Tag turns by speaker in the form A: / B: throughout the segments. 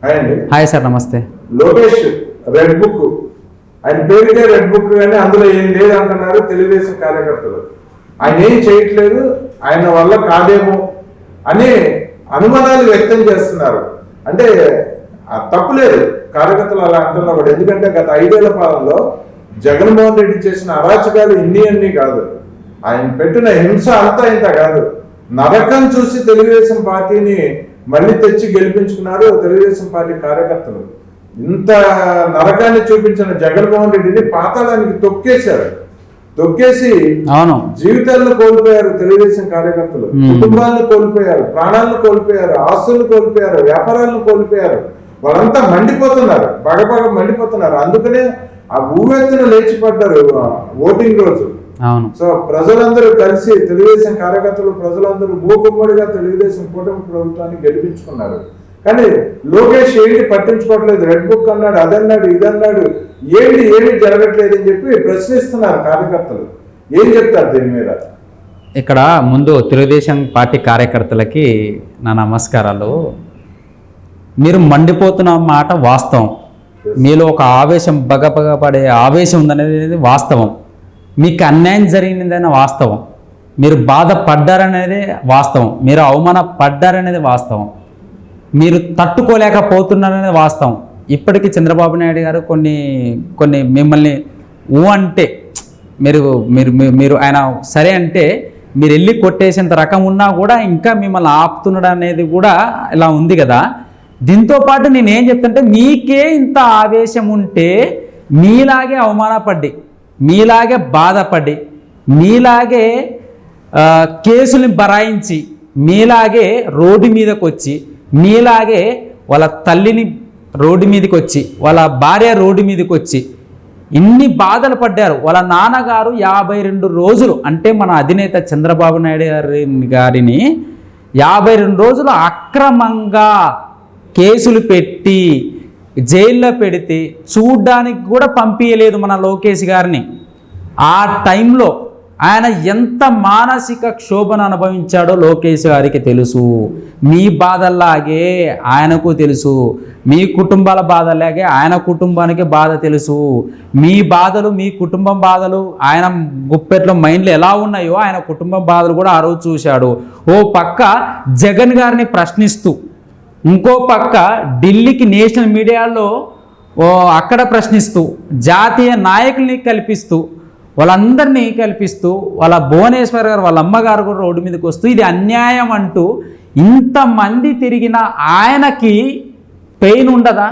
A: Hi
B: sir నమస్తే.
A: Lokesh red book. ఆయన పేరుకే రెడ్ బుక్ కానీ అందులో ఏం లేదు అంటున్నారు తెలుగుదేశం కార్యకర్తలు. ఆయన ఏం చేయట్లేదు ఆయన వల్ల కాదేమో అనే అనుమానాలు వ్యక్తం చేస్తున్నారు. అంటే ఆ తప్పు లేదు. కార్యకర్తలు అలా అంటున్నా కూడా. ఎందుకంటే గత ఐదేళ్ళ పాలనలో జగన్మోహన్ రెడ్డి చేసిన అరాచకాలు ఇన్ని అన్ని కాదు. ఆయన పెట్టిన హింస అంతా ఇంత కాదు. నరకం చూసి తెలుగుదేశం పార్టీని మళ్ళీ తెచ్చి గెలిపించుకున్నారు తెలుగుదేశం పార్టీ కార్యకర్తలు. ఇంత నరకాన్ని చూపించిన జగన్మోహన్ రెడ్డిని పాతాళానికి తొక్కేశారు. తొక్కేసి జీవితాలను కోల్పోయారు తెలుగుదేశం కార్యకర్తలు. కుటుంబాలను కోల్పోయారు ప్రాణాలను కోల్పోయారు ఆస్తులను కోల్పోయారు వ్యాపారాలను కోల్పోయారు. వాళ్ళంతా మండిపోతున్నారు బగబగ మండిపోతున్నారు. అందుకనే ఆ ఊవెత్తున లేచిపడ్డారు ఓటింగ్ రోజు.
B: అవును.
A: సో ప్రజలందరూ కలిసి తెలుగుదేశం కార్యకర్తలు ప్రజలందరూ మూకుమ్మడిగా తెలుగుదేశం కూటమి ప్రభుత్వాన్ని గెలిపించుకున్నారు. కానీ లోకేష్ ఏంటి పట్టించుకోవట్లేదు? రెడ్ బుక్ అన్నాడు అదన్నాడు ఇదన్నాడు. ఏంటి ఏమి జరగట్లేదు అని చెప్పి ప్రశ్నిస్తున్నారు కార్యకర్తలు. ఏం చెప్తారు దీని మీద?
B: ఇక్కడ ముందు తెలుగుదేశం పార్టీ కార్యకర్తలకి నా నమస్కారాలు. మీరు మండిపోతున్న మాట వాస్తవం. మీలో ఒక ఆవేశం బగబగ పడే ఆవేశం ఉందనేది వాస్తవం. మీకు అన్యాయం జరిగిందనే వాస్తవం. మీరు బాధపడ్డారనేది వాస్తవం. మీరు అవమాన పడ్డారనేది వాస్తవం. మీరు తట్టుకోలేకపోతున్నారనేది వాస్తవం. ఇప్పటికీ చంద్రబాబు నాయుడు గారు కొన్ని కొన్ని మిమ్మల్ని ఊ అంటే మీరు మీరు మీరు- మీరు ఆయన సరే అంటే మీరు వెళ్ళి కొట్టేసేంత రకం ఉన్నా కూడా ఇంకా మిమ్మల్ని ఆపుతున్నాడు అనేది కూడా ఇలా ఉంది కదా. దీంతో పాటు నేను ఏం చెప్తుంటే మీకే ఇంత ఆవేశం ఉంటే మీలాగే అవమానపడ్డి. మీలాగే బాధపడి మీలాగే కేసుని బరాయించి మీలాగే రోడ్డు మీదకి వచ్చి మీలాగే వాళ్ళ తల్లిని రోడ్డు మీదకి వచ్చి వాళ్ళ భార్య రోడ్డు మీదకి వచ్చి ఇన్ని బాధలు పడ్డారు. వాళ్ళ నాన్నగారు యాభై రెండు రోజులు అంటే మన అధినేత చంద్రబాబు నాయుడు గారి గారిని యాభై రెండు రోజులు అక్రమంగా కేసులు పెట్టి జైల్లో పెడితే చూడ్డానికి కూడా పంపించలేదు మన లోకేష్ గారిని. ఆ టైంలో ఆయన ఎంత మానసిక క్షోభను అనుభవించాడో లోకేష్ గారికి తెలుసు. మీ బాధల్లాగే ఆయనకు తెలుసు. మీ కుటుంబాల బాధలాగే ఆయన కుటుంబానికి బాధ తెలుసు. మీ బాధలు మీ కుటుంబం బాధలు ఆయన గుప్పెట్లో మైండ్లో ఎలా ఉన్నాయో ఆయన కుటుంబం బాధలు కూడా ఆ రోజు చూశాడు. ఓ పక్క జగన్ గారిని ప్రశ్నిస్తూ ఇంకో పక్క ఢిల్లీకి నేషనల్ మీడియాలో ఓ అక్కడ ప్రశ్నిస్తూ జాతీయ నాయకుల్ని కల్పిస్తూ వాళ్ళందరినీ కల్పిస్తూ వాళ్ళ భువనేశ్వర్ గారు వాళ్ళ అమ్మగారు కూడా రోడ్డు మీదకి వస్తూ ఇది అన్యాయం అంటూ ఇంతమంది తిరిగిన ఆయనకి పెయిన్ ఉండదా?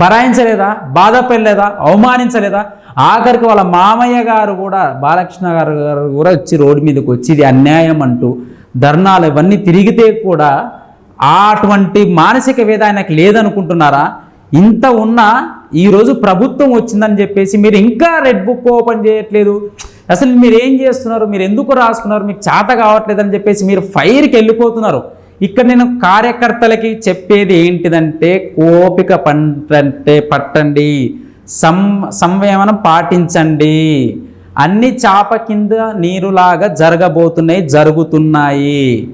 B: బరాయించలేదా? బాధపడలేదా? అవమానించలేదా? ఆఖరికి వాళ్ళ మామయ్య గారు కూడా బాలకృష్ణ గారు గారు కూడా వచ్చి రోడ్డు మీదకి వచ్చి ఇది అన్యాయం అంటూ ధర్నాలు ఇవన్నీ తిరిగితే కూడా అటువంటి మానసిక వేద ఆయనకు లేదనుకుంటున్నారా? ఇంత ఉన్నా ఈరోజు ప్రభుత్వం వచ్చిందని చెప్పేసి మీరు ఇంకా రెడ్ బుక్ ఓపెన్ చేయట్లేదు. అసలు మీరు ఏం చేస్తున్నారు? మీరు ఎందుకు రాసుకున్నారు? మీకు చేత కావట్లేదని చెప్పేసి మీరు ఫైర్కి వెళ్ళిపోతున్నారు. ఇక్కడ నేను కార్యకర్తలకి చెప్పేది ఏంటిదంటే కోపిక పంటే పట్టండి. సం సంయమనం పాటించండి. అన్ని చాప కింద నీరులాగా జరగబోతున్నాయి జరుగుతున్నాయి.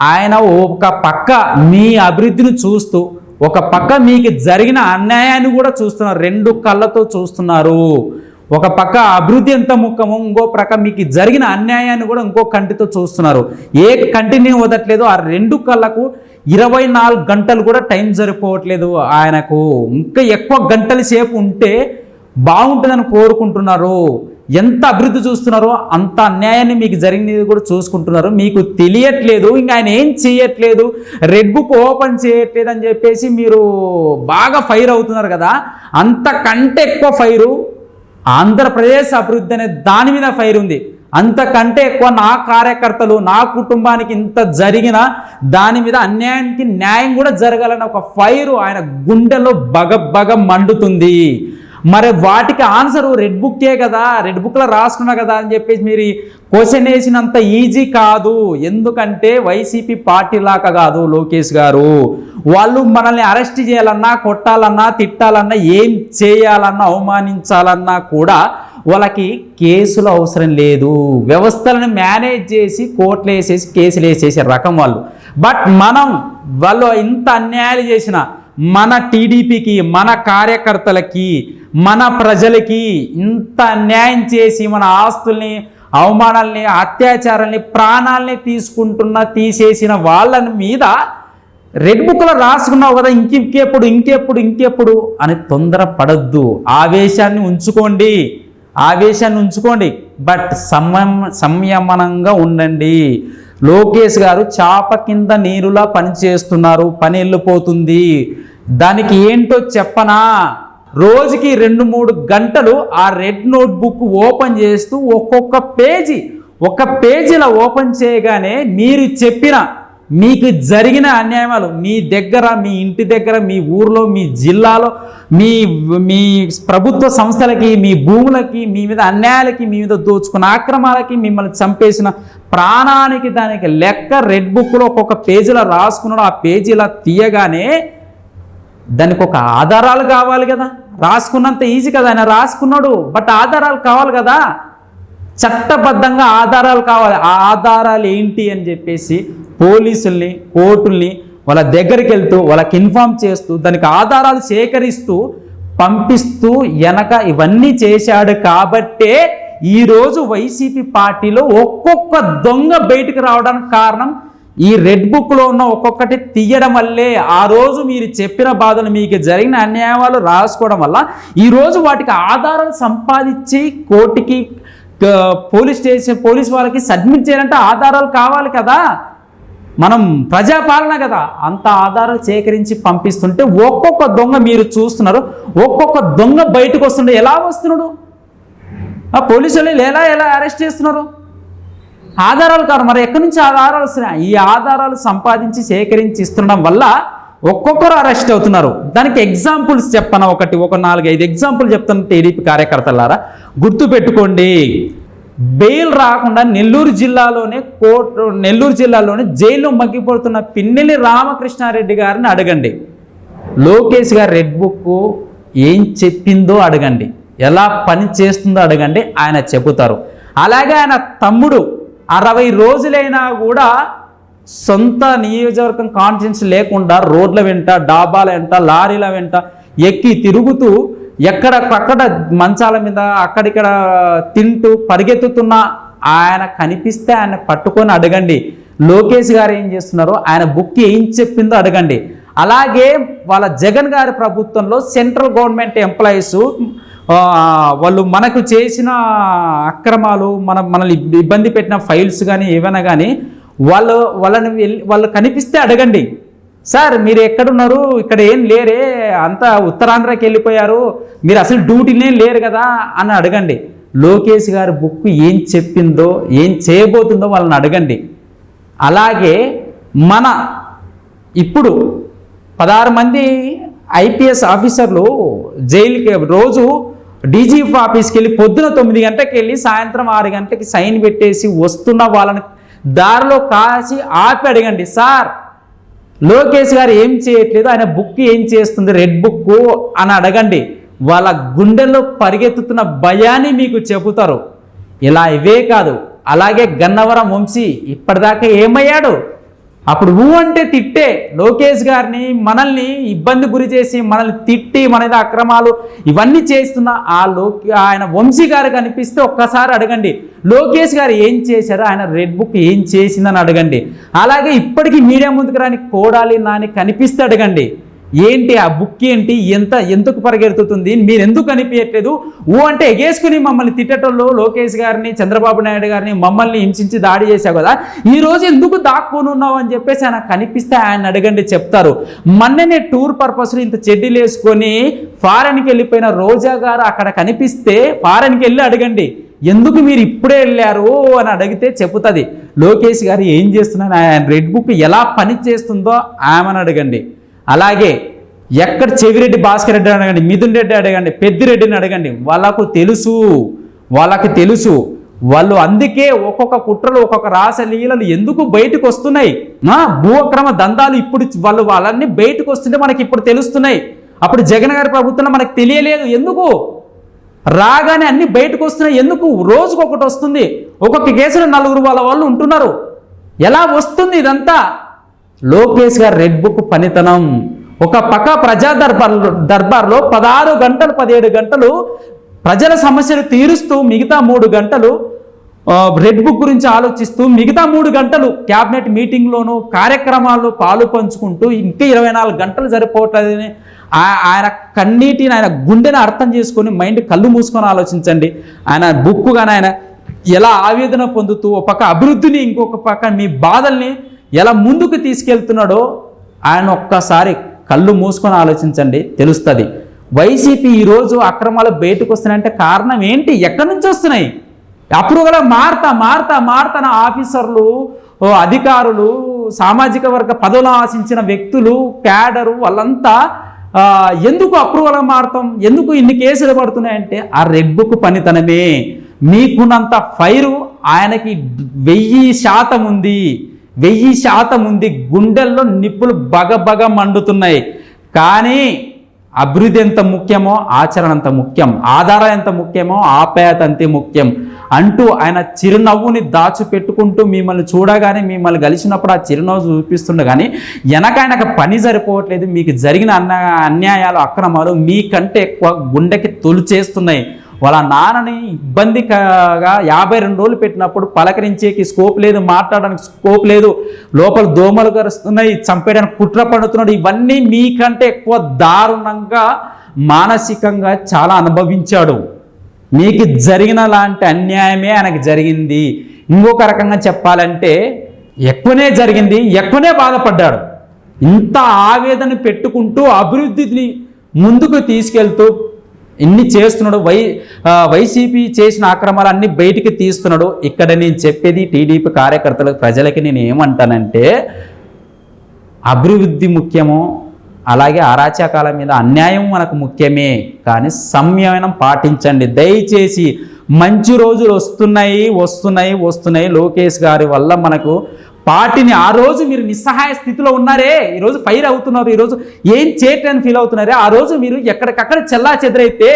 B: ఆయన ఒక పక్క మీ అభివృద్ధిని చూస్తూ ఒక పక్క మీకు జరిగిన అన్యాయాన్ని కూడా చూస్తున్నారు. రెండు కళ్ళతో చూస్తున్నారు. ఒక పక్క అభివృద్ధి ఎంత ముఖ్యమో ఇంకో ప్రక్క మీకు జరిగిన అన్యాయాన్ని కూడా ఇంకో కంటితో చూస్తున్నారు. ఏ కంటిని వదట్లేదు ఆ రెండు కళ్ళకు ఇరవై నాలుగు గంటలు కూడా టైం సరిపోవట్లేదు ఆయనకు. ఇంకా ఎక్కువ గంటల సేపు ఉంటే బాగుంటుందని కోరుకుంటున్నారు. ఎంత అభివృద్ధి చూస్తున్నారో అంత అన్యాయాన్ని మీకు జరిగినది కూడా చూసుకుంటున్నారు. మీకు తెలియట్లేదు ఇంకా ఆయన ఏం చేయట్లేదు రెడ్ బుక్ ఓపెన్ చేయట్లేదు అని చెప్పేసి మీరు బాగా ఫైర్ అవుతున్నారు కదా. అంతకంటే ఎక్కువ ఫైరు ఆంధ్రప్రదేశ్ అభివృద్ధి అనే దాని మీద ఫైర్ ఉంది. అంతకంటే ఎక్కువ నా కార్యకర్తలు నా కుటుంబానికి ఇంత జరిగిన దాని మీద అన్యాయానికి న్యాయం కూడా జరగాలని ఒక ఫైరు ఆయన గుండెలో బగ బగ మండుతుంది. మరి వాటికి ఆన్సర్ రెడ్ బుక్కే కదా రెడ్ బుక్లో రాసుకున్నా కదా అని చెప్పేసి మీరు క్వశ్చన్ వేసినంత ఈజీ కాదు. ఎందుకంటే వైసీపీ పార్టీ లాగా కాదు లోకేష్ గారు. వాళ్ళు మనల్ని అరెస్ట్ చేయాలన్నా కొట్టాలన్నా తిట్టాలన్నా ఏం చేయాలన్నా అవమానించాలన్నా కూడా వాళ్ళకి కేసులు అవసరం లేదు. వ్యవస్థలను మేనేజ్ చేసి కోర్టులు వేసేసి కేసులు వేసేసే రకం వాళ్ళు. బట్ మనం వాళ్ళు ఇంత అన్యాయాలు చేసిన మన టీడీపీకి మన కార్యకర్తలకి మన ప్రజలకి ఇంత న్యాయం చేసి మన ఆస్తుల్ని అవమానాల్ని అత్యాచారాల్ని ప్రాణాల్ని తీసుకుంటున్న తీసేసిన వాళ్ళ మీద రెడ్ బుక్లో రాసుకున్నావు కదా ఇంకెప్పుడు ఇంకెప్పుడు ఇంకెప్పుడు అని తొందర పడద్దు ఆవేశాన్ని ఉంచుకోండి. ఆవేశాన్ని ఉంచుకోండి. బట్ సంయమ సంయమనంగా ఉండండి. లోకేష్ గారు చాప కింద నీరులా పనిచేస్తున్నారు పని వెళ్ళిపోతుంది. దానికి ఏంటో చెప్పనా? రోజుకి రెండు మూడు గంటలు ఆ రెడ్ నోట్ బుక్ ఓపెన్ చేస్తూ ఒక్కొక్క పేజీ ఒక పేజీలా ఓపెన్ చేయగానే మీరు చెప్పిన మీకు జరిగిన అన్యాయాలు మీ దగ్గర మీ ఇంటి దగ్గర మీ ఊర్లో మీ జిల్లాలో మీ మీ ప్రభుత్వ సంస్థలకి మీ భూములకి మీ మీద అన్యాయాలకి మీ మీద దోచుకున్న ఆక్రమాలకి మిమ్మల్ని చంపేసిన ప్రాణానికి దానికి లెక్క రెడ్ బుక్లో ఒక్కొక్క పేజీలో రాసుకున్నాడు. ఆ పేజీలా తీయగానే దానికి ఒక ఆధారాలు కావాలి కదా. రాసుకున్నంత ఈజీ కదా. ఆయన రాసుకున్నాడు. బట్ ఆధారాలు కావాలి కదా. చట్టబద్ధంగా ఆధారాలు కావాలి. ఆ ఆధారాలు ఏంటి అని చెప్పేసి పోలీసుల్ని కోర్టుల్ని వాళ్ళ దగ్గరికి వెళ్తూ వాళ్ళకి ఇన్ఫామ్ చేస్తూ దానికి ఆధారాలు సేకరిస్తూ పంపిస్తూ వెనక ఇవన్నీ చేశాడు కాబట్టే ఈరోజు వైసీపీ పార్టీలో ఒక్కొక్క దొంగ బయటకు రావడానికి కారణం ఈ రెడ్ బుక్లో ఉన్న ఒక్కొక్కటి తీయడం వల్లే. ఆ రోజు మీరు చెప్పిన బాధలు మీకు జరిగిన అన్యాయాలు రాసుకోవడం వల్ల ఈరోజు వాటికి ఆధారాలు సంపాదించి కోర్టుకి పోలీస్ స్టేషన్ పోలీస్ వాళ్ళకి సబ్మిట్ చేయాలంటే ఆధారాలు కావాలి కదా. మనం ప్రజాపాలన కదా అంత ఆధారాలు సేకరించి పంపిస్తుంటే ఒక్కొక్క దొంగ మీరు చూస్తున్నారు ఒక్కొక్క దొంగ బయటకు వస్తుండే ఎలా వస్తున్నాడు? ఆ పోలీసులు ఎలా ఎలా అరెస్ట్ చేస్తున్నారు? ఆధారాలు కాదు మరి ఎక్కడి నుంచి ఆధారాలు వస్తున్నాయి? ఈ ఆధారాలు సంపాదించి సేకరించి ఇస్తుండడం వల్ల ఒక్కొక్కరు అరెస్ట్ అవుతున్నారు. దానికి ఎగ్జాంపుల్స్ చెప్పను ఒకటి ఒక నాలుగైదు ఎగ్జాంపుల్ చెప్తాను టీడీపీ కార్యకర్తలారా? గుర్తు పెట్టుకోండి బెయిల్ రాకుండా నెల్లూరు జిల్లాలోనే కోర్టు నెల్లూరు జిల్లాలోనే జైల్లో మగ్గిపోతున్న పిన్నెల్లి రామకృష్ణారెడ్డి గారిని అడగండి. లోకేష్ గారి రెడ్ బుక్ ఏం చెప్పిందో అడగండి. ఎలా పని చేస్తుందో అడగండి. ఆయన చెబుతారు. అలాగే ఆయన తమ్ముడు అరవై రోజులైనా కూడా సొంత నియోజకవర్గం కాన్ఫిడెన్స్ లేకుండా రోడ్ల వెంట డాబాల వెంట లారీల వెంట ఎక్కి తిరుగుతూ ఎక్కడ అక్కడ మంచాల మీద అక్కడిక్కడ తింటూ పరిగెత్తుతున్న ఆయన కనిపిస్తే ఆయన పట్టుకొని అడగండి. లోకేష్ గారు ఏం చేస్తున్నారో ఆయన బుక్ ఏం చెప్పిందో అడగండి. అలాగే వాళ్ళ జగన్ గారి ప్రభుత్వంలో సెంట్రల్ గవర్నమెంట్ ఎంప్లాయీస్ వాళ్ళు మనకు చేసిన అక్రమాలు మన మనల్ని ఇబ్బంది పెట్టిన ఫైల్స్ కానీ ఏమైనా కానీ వాళ్ళు వాళ్ళని వెళ్ళి వాళ్ళు కనిపిస్తే అడగండి. సార్ మీరు ఎక్కడున్నారు? ఇక్కడ ఏం లేరే అంతా ఉత్తరాంధ్రకి వెళ్ళిపోయారు. మీరు అసలు డ్యూటీనే లేరు కదా అని అడగండి. లోకేష్ గారి బుక్ ఏం చెప్పిందో ఏం చేయబోతుందో వాళ్ళని అడగండి. అలాగే మన ఇప్పుడు పదహారు మంది ఐపీఎస్ ఆఫీసర్లు జైలుకి రోజు డీజీఎఫ్ ఆఫీస్కి వెళ్ళి పొద్దున తొమ్మిది గంటలకు వెళ్ళి సాయంత్రం ఆరు గంటలకి సైన్ పెట్టేసి వస్తున్న వాళ్ళని దారిలో కాసి ఆపి అడగండి. సార్ లోకేష్ గారు ఏం చేయట్లేదు? ఆయన బుక్ ఏం చేస్తుంది? రెడ్ బుక్ అని అడగండి. వాళ్ళ గుండెల్లో పరిగెత్తుతున్న భయాన్ని మీకు చెబుతారు. ఇలా ఇవే కాదు. అలాగే గన్నవరం వంశీ ఇప్పటిదాకా ఏమయ్యాడు? అప్పుడు ఊ అంటే తిట్టే లోకేష్ గారిని మనల్ని ఇబ్బంది గురి చేసి మనల్ని తిట్టి మన మీద అక్రమాలు ఇవన్నీ చేస్తున్న ఆ లోకి ఆయన వంశీ గారు కనిపిస్తే ఒక్కసారి అడగండి లోకేష్ గారు ఏం చేశారు? ఆయన రెడ్ బుక్ ఏం చేసిందని అడగండి. అలాగే ఇప్పటికీ మీడియా ముందుకు రాని కోడాలి నాని కనిపిస్తే అడగండి. ఏంటి ఆ బుక్ ఏంటి? ఎంత ఎందుకు పరిగెడుతుంది? మీరు ఎందుకు కనిపించట్లేదు ఊ అంటే ఎగేసుకుని మమ్మల్ని తిట్టేటోళ్ళు లోకేష్ గారిని చంద్రబాబు నాయుడు గారిని మమ్మల్ని హింసించి దాడి చేశావు కదా? ఈ రోజు ఎందుకు దాక్కునున్నావు అని చెప్పేసి ఆయన కనిపిస్తే ఆయన అడగండి చెప్తారు. మొన్ననే టూర్ పర్పస్లో ఇంత చెడ్డీలు వేసుకొని ఫారెన్కి వెళ్ళిపోయిన రోజా గారు అక్కడ కనిపిస్తే ఫారెన్కి వెళ్ళి అడగండి. ఎందుకు మీరు ఇప్పుడే వెళ్ళారు అని అడిగితే చెబుతుంది. లోకేష్ గారు ఏం చేస్తున్నారు? ఆయన రెడ్ బుక్ ఎలా పని చేస్తుందో ఆమెను అడగండి. అలాగే ఎక్కడ చెవిరెడ్డి భాస్కర్ రెడ్డి అడగండి మిథున్ రెడ్డి అడగండి పెద్దిరెడ్డిని అడగండి వాళ్ళకు తెలుసు వాళ్ళకి తెలుసు. వాళ్ళు అందుకే ఒక్కొక్క కుట్రలు ఒక్కొక్క రాసలీలలు ఎందుకు బయటకు వస్తున్నాయి? ఆ, భూ అక్రమ దందాలు ఇప్పుడు వాళ్ళు వాళ్ళన్నీ బయటకు వస్తుంటే మనకి ఇప్పుడు తెలుస్తున్నాయి. అప్పుడు జగన్ గారి ప్రభుత్వంలో మనకు తెలియలేదు ఎందుకు? రాగానే అన్ని బయటకు వస్తున్నాయి. ఎందుకు? రోజుకొకటి వస్తుంది. ఒక్కొక్క కేసులో నలుగురు వాళ్ళ వాళ్ళు ఉంటున్నారు. ఎలా వస్తుంది ఇదంతా? లోకేష్ గారు రెడ్ బుక్ పనితనం. ఒక పక్క ప్రజా దర్బార్ దర్బార్లో పదహారు గంటలు పదిహేడు గంటలు ప్రజల సమస్యలు తీరుస్తూ మిగతా మూడు గంటలు రెడ్ బుక్ గురించి ఆలోచిస్తూ మిగతా మూడు గంటలు క్యాబినెట్ మీటింగ్లోనూ కార్యక్రమాల్లో పాలు పంచుకుంటూ ఇంకా ఇరవై నాలుగు గంటలు సరిపోవట్లేదని ఆయన కన్నీటిని ఆయన గుండెని అర్థం చేసుకొని మైండ్ కళ్ళు మూసుకొని ఆలోచించండి. ఆయన బుక్ కానీ ఆయన ఎలా ఆవేదన పొందుతూ ఒక పక్క అభివృద్ధిని ఇంకొక పక్క మీ బాధల్ని ఎలా ముందుకు తీసుకెళ్తున్నాడో ఆయన ఒక్కసారి కళ్ళు మూసుకొని ఆలోచించండి తెలుస్తుంది. వైసీపీ ఈరోజు అక్రమాలు బయటకు వస్తున్నాయంటే కారణం ఏంటి? ఎక్కడి నుంచి వస్తున్నాయి? అప్పుడు కూడా మారుతా మారుతా మారుతా నా ఆఫీసర్లు అధికారులు సామాజిక వర్గ పదవులు ఆశించిన వ్యక్తులు క్యాడరు వాళ్ళంతా ఎందుకు అప్రూవల్ మారతాం? ఎందుకు ఇన్ని కేసులు పడుతున్నాయంటే ఆ రెబ్బుకు పనితనమే. మీకున్నంత ఫైరు ఆయనకి వెయ్యి శాతం ఉంది. వెయ్యి శాతం ఉంది. గుండెల్లో నిప్పులు బగబగ మండుతున్నాయి. కానీ అభివృద్ధి ఎంత ముఖ్యమో ఆచరణ అంత ముఖ్యం ఆధారం ఎంత ముఖ్యమో ఆప్యాయత అంతే ముఖ్యం. అంటూ ఆయన చిరునవ్వుని దాచిపెట్టుకుంటూ మిమ్మల్ని చూడగానే మిమ్మల్ని కలిసినప్పుడు ఆ చిరునవ్వు చూపిస్తుండే కానీ వెనక ఆయనకు పని సరిపోవట్లేదు మీకు జరిగిన అన్న అన్యాయాలు అక్రమాలు మీకంటే ఎక్కువ గుండెకి తొలిచేస్తున్నాయి వాళ్ళ నాన్నని ఇబ్బందిగా యాభై రెండు రోజులు పెట్టినప్పుడు పలకరించేకి స్కోప్ లేదు మాట్లాడడానికి స్కోప్ లేదు లోపల దోమలు కరుస్తున్నాయి చంపేయడానికి కుట్ర పడుతున్నాడు. ఇవన్నీ మీకంటే ఎక్కువ దారుణంగా మానసికంగా చాలా అనుభవించాడు. మీకు జరిగిన లాంటి అన్యాయమే ఆయనకు జరిగింది. ఇంకొక రకంగా చెప్పాలంటే ఎక్కువనే జరిగింది ఎక్కువనే బాధపడ్డాడు. ఇంత ఆవేదన పెట్టుకుంటూ అభివృద్ధిని ముందుకు తీసుకెళ్తూ ఇన్ని చేస్తున్నాడు వై వైసీపీ చేసిన అక్రమాలన్నీ బయటికి తీస్తున్నాడు. ఇక్కడ నేను చెప్పేది టీడీపీ కార్యకర్తలకు ప్రజలకి నేను ఏమంటానంటే అభివృద్ధి ముఖ్యము అలాగే అరాచకాల మీద అన్యాయం మనకు ముఖ్యమే కానీ సంయమనం పాటించండి. దయచేసి మంచి రోజులు వస్తున్నాయి వస్తున్నాయి వస్తున్నాయి. లోకేష్ గారి వల్ల మనకు పార్టీని ఆ రోజు మీరు నిస్సహాయ స్థితిలో ఉన్నారే. ఈరోజు ఫైర్ అవుతున్నారు ఈరోజు ఏం చేయట్లని ఫీల్ అవుతున్నారే. ఆ రోజు మీరు ఎక్కడికక్కడ చెల్లా చెదరైతే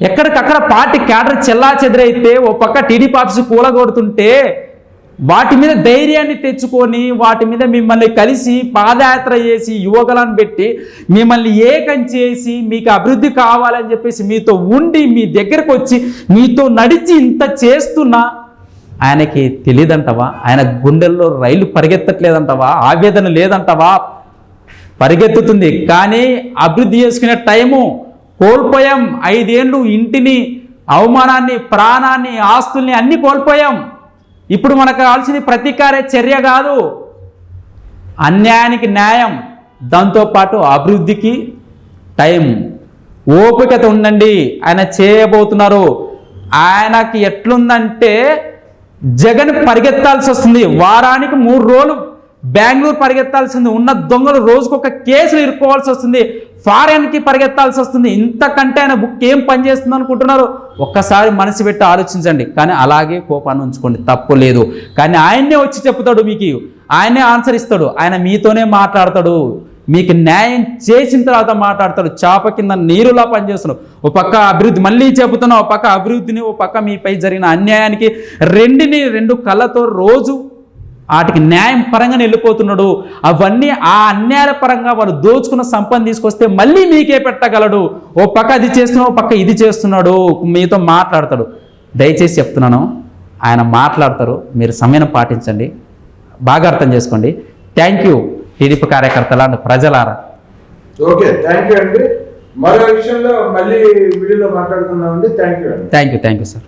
B: ఎక్కడికక్కడ పార్టీ క్యాడర్ చెల్లా చెదరైతే ఓ పక్క టీడీపీ ఆఫీసు కూలగొడుతుంటే వాటి మీద ధైర్యాన్ని తెచ్చుకొని వాటి మీద మిమ్మల్ని కలిసి పాదయాత్ర చేసి యువకులను పెట్టి మిమ్మల్ని ఏకం చేసి మీకు అభివృద్ధి కావాలని చెప్పేసి మీతో ఉండి మీ దగ్గరకు వచ్చి మీతో నడిచి ఇంత చేస్తున్నా ఆయనకి తెలియదంటవా ఆయన గుండెల్లో రైలు పరిగెత్తట్లేదంటవా? ఆవేదన లేదంటవా? పరిగెత్తుతుంది. కానీ అభివృద్ధి చేసుకునే టైము కోల్పోయాం. ఐదేళ్ళు ఇంటిని అవమానాన్ని ప్రాణాన్ని ఆస్తుల్ని అన్ని కోల్పోయాం. ఇప్పుడు మనకు కావాల్సింది ప్రతీకార చర్య కాదు. అన్యాయానికి న్యాయం దాంతోపాటు అభివృద్ధికి టైం. ఓపికత ఉండండి. ఆయన చేయబోతున్నారు. ఆయనకి ఎట్లుందంటే జగన్ పరిగెత్తాల్సి వస్తుంది. వారానికి మూడు రోజులు బెంగళూరు పరిగెత్తాల్సింది ఉన్న దొంగలు రోజుకొక కేసులు ఇరుక్కోవాల్సి వస్తుంది. ఫారెన్కి పరిగెత్తాల్సి వస్తుంది. ఇంతకంటే ఆయన బుక్ ఏం పనిచేస్తుంది అనుకుంటున్నారు ఒక్కసారి మనసు పెట్టి ఆలోచించండి. కానీ అలాగే కోపాన్ని ఉంచుకోండి. తప్పు లేదు. కానీ ఆయన్నే వచ్చి చెప్తాడు మీకు ఆయనే ఆన్సర్ ఇస్తాడు. ఆయన మీతోనే మాట్లాడతాడు. మీకు న్యాయం చేసిన తర్వాత మాట్లాడతాడు. చాప కింద నీరులా పనిచేస్తున్నాడు. ఓ పక్క అభివృద్ధి మళ్ళీ చెబుతున్నావు ఓ పక్క అభివృద్ధిని ఓ పక్క మీపై జరిగిన అన్యాయానికి రెండిని రెండు కళ్ళతో రోజు వాటికి న్యాయం పరంగా వెళ్ళిపోతున్నాడు. అవన్నీ ఆ అన్యాయ పరంగా వాడు దోచుకున్న సంపద తీసుకొస్తే మళ్ళీ మీకే పెట్టగలడు. ఓ పక్క అది చేస్తున్నాడు ఓ పక్క ఇది చేస్తున్నాడు. మీతో మాట్లాడతాడు. దయచేసి చెప్తున్నాను ఆయన మాట్లాడతారు. మీరు సమయం పాటించండి. బాగా అర్థం చేసుకోండి. థ్యాంక్ యూ టీడీపీ కార్యకర్తల ప్రజలారా.
A: ఓకే థ్యాంక్ యూ అండి. మరో విషయంలో మళ్ళీ వీడియోలో మాట్లాడుకుందామండి. Thank you
B: thank you thank you sir